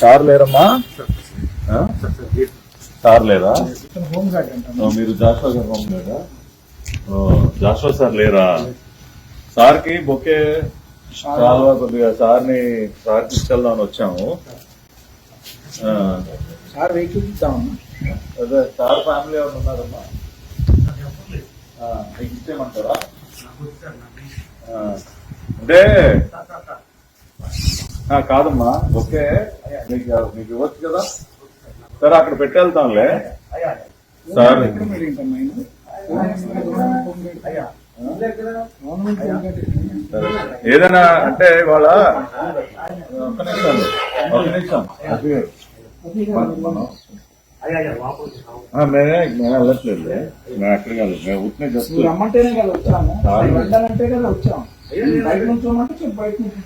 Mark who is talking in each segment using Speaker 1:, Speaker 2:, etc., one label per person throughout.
Speaker 1: Sir లేరమ్మా ఆ? Sir లేరా
Speaker 2: హోమ్ గార్డ్ అంటాం
Speaker 1: ఓ, మీరు జాషువా గారు హోమ్ లేదా ఓ, జాషువా సార్ లేరా? సార్కి బొకే చాలా కొద్దిగా సార్ని సార్ తీసుకెళ్దామని వచ్చాము. ఆ,
Speaker 2: సార్ వెహికల్ ఇద్దామన్నా
Speaker 1: అదే సార్ ఫ్యామిలీ ఎవరు ఉన్నారమ్మా? ఆ, మీకు ఇచ్చేయమంటారా? అంటే కాదమ్మా ఓకే. మీకు మీకు ఇవ్వచ్చు కదా? సరే అక్కడ పెట్టేళ్తాంలే. సార్. ఏదైనా అంటే ఇవాళ ఒక నిమిషం ఒక నిమిషం. మేమే మేము వెళ్ళట్లేదు మేము ఎక్కడ కాదు మేము ఉట్టినే జస్ట్
Speaker 2: రమ్మంటేనే కదా వచ్చాము వెళ్ళాలంటే కదా వచ్చాము బయట నుంచి రమ్మంటే బయట నుంచి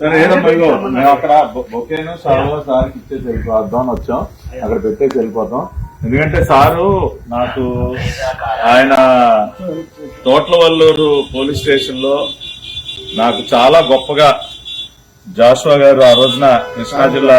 Speaker 1: సరే ఏదమ్మా? ఇగో మేము అక్కడ బొకేను సార్లో సార్కి ఇచ్చేసి వెళ్ళిపోద్దాం వచ్చాం అక్కడ పెట్టేసి వెళ్ళిపోతాం ఎందుకంటే సారు నాకు ఆయన తోట్లవల్లూరు పోలీస్ స్టేషన్లో నాకు చాలా గొప్పగా జాషువా గారు ఆ రోజున కృష్ణా జిల్లా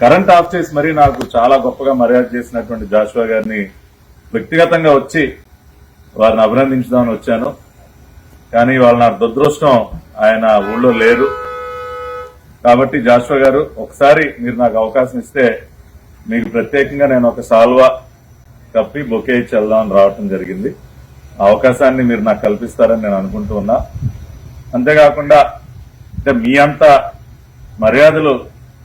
Speaker 1: కరెంట్ ఆఫ్ చేసి మరీ నాకు చాలా గొప్పగా మర్యాద చేసినటువంటి జాషువా గారిని వ్యక్తిగతంగా వచ్చి వారిని అభినందించుదామని వచ్చాను. కానీ వాళ్ళ నా దురదృష్టం ఆయన ఊళ్ళో లేరు. కాబట్టి జాషువా గారు ఒకసారి మీరు నాకు అవకాశం ఇస్తే మీకు ప్రత్యేకంగా నేను ఒక సాల్వా కప్పి బొకే ఇచ్చి వెళ్దామని రావటం జరిగింది. ఆ అవకాశాన్ని మీరు నాకు కల్పిస్తారని నేను అనుకుంటూ ఉన్నా. అంతేకాకుండా అంటే మీ అంత మర్యాదలు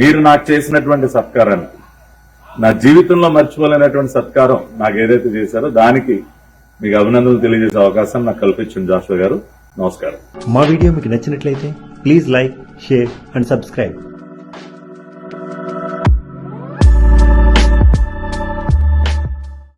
Speaker 1: మీరు నాకు చేసినటువంటి సత్కారాన్ని నా జీవితంలో మర్చిపోలేనటువంటి సత్కారం నాకు ఏదైతే చేశారో దానికి మీకు అభినందనలు తెలియజేసే అవకాశం నాకు కల్పించండి జాషువా గారు. నమస్కారం.
Speaker 3: మా వీడియో మీకు నచ్చినట్లయితే please like share and subscribe.